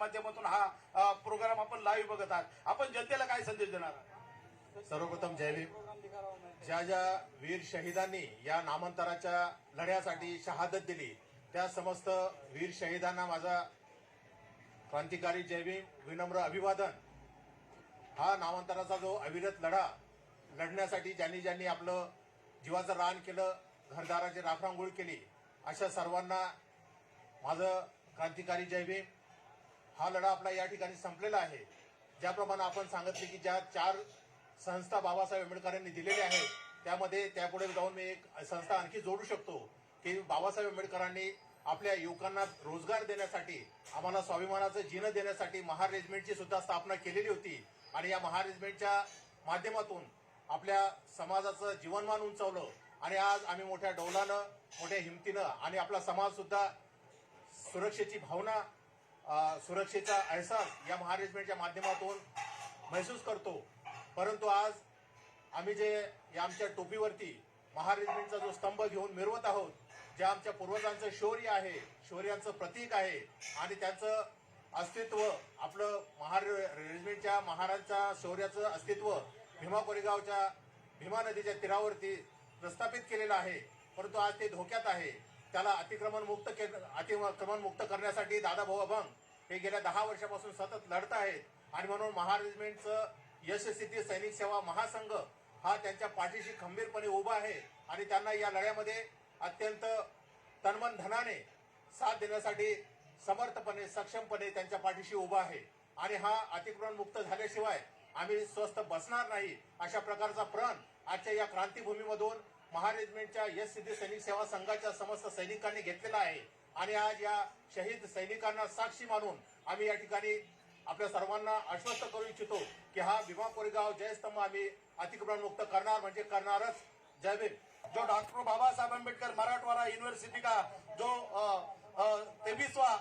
माध्यमातून हा प्रोग्राम आपण लाईव्ह बघत आहात. आपण जनतेला काय संदेश देणार सर्वप्रथम जयभीम ज्या ज्या वीर शहीदांनी या नामांतराच्या लढ्यासाठी शहादत दिली त्या समस्त वीर शहीदांना माझा क्रांतिकारी जय विनम्र अभिवादन. हा नामांतराचा जो अविरत लढा लढण्यासाठी ज्यांनी ज्यांनी आपलं जीवाचं रान केलं घरदाराची राखरांगोळ केली अशा सर्वांना माझं क्रांतिकारी जय हा लढा आपला या ठिकाणी संपलेला आहे. ज्याप्रमाणे आपण सांगितले की ज्या चार संस्था बाबासाहेब आंबेडकरांनी दिलेल्या आहेत त्यामध्ये त्यापुढे जाऊन मी एक संस्था आणखी जोडू शकतो की बाबासाहेब आंबेडकरांनी आपल्या युवकांना रोजगार देण्यासाठी आम्हाला स्वाभिमानाचं जीनं देण्यासाठी महार रेजिमेंटची सुद्धा स्थापना केलेली होती. आणि या महार रेजिमेंटच्या माध्यमातून आपल्या समाजाचं जीवनमान उंचावलं. आणि आज आम्ही मोठ्या डौलानं मोठ्या हिमतीनं आणि आपला समाज सुद्धा सुरक्षेची भावना सुरक्षेचा अहसास या महारेजमेंटच्या माध्यमातून महसूस करतो. परंतु आज आम्ही जे या आमच्या टोपीवरती महारेजिमेंटचा जो स्तंभ घेऊन मिरवत आहोत जे आमच्या पूर्वजांचं शौर्य आहे शौर्याचं प्रतीक आहे आणि त्यांचं अस्तित्व आपलं महार रेजिमेंटच्या महाराजांच्या शौर्याचं अस्तित्व भीमा कोरेगावच्या भीमा नदीच्या तीरावरती प्रस्थापित केलेलं आहे. परंतु आज ते धोक्यात आहे. त्याला अतिक्रमण मुक्त के- अतिक्रमण मुक्त करण्यासाठी दादाभाऊ अभंग हे गेल्या दहा वर्षापासून सतत लढत आहेत. आणि म्हणून महारेजिमेंटचं यशस्वी यशस्थिती सैनिक सेवा महासंघ हा त्यांच्या पाठीशी खंबीरपणे उभा आहे. आणि त्यांना या लढ्यामध्ये अत्यंत तन्मन धनाने साथ देण्यासाठी समर्थपणे सक्षमपणे त्यांच्या पाठीशी उभा आहे. आणि हा अतिक्रमण मुक्त झाल्याशिवाय आम्ही स्वस्थ बसणार नाही अशा प्रकारचा प्रण आजच्या या क्रांतीभूमीमधून महारेजिमेंटच्या यश सिद्धी सैनिक सेवा संघाच्या समस्त सैनिकांनी घेतलेला आहे. आणि आज या शहीद सैनिकांना साक्षी मानून आम्ही या ठिकाणी आपल्या सर्वांना आश्वस्त करू इच्छितो की हा भीमा कोरेगाव जयस्तंभ आम्ही अतिक्रमण मुक्त करणार म्हणजे करणारच. जय भीम. जो डॉक्टर बाबासाहेब आंबेडकर मराठवाडा यूनिवर्सिटी का जो तेवीसवा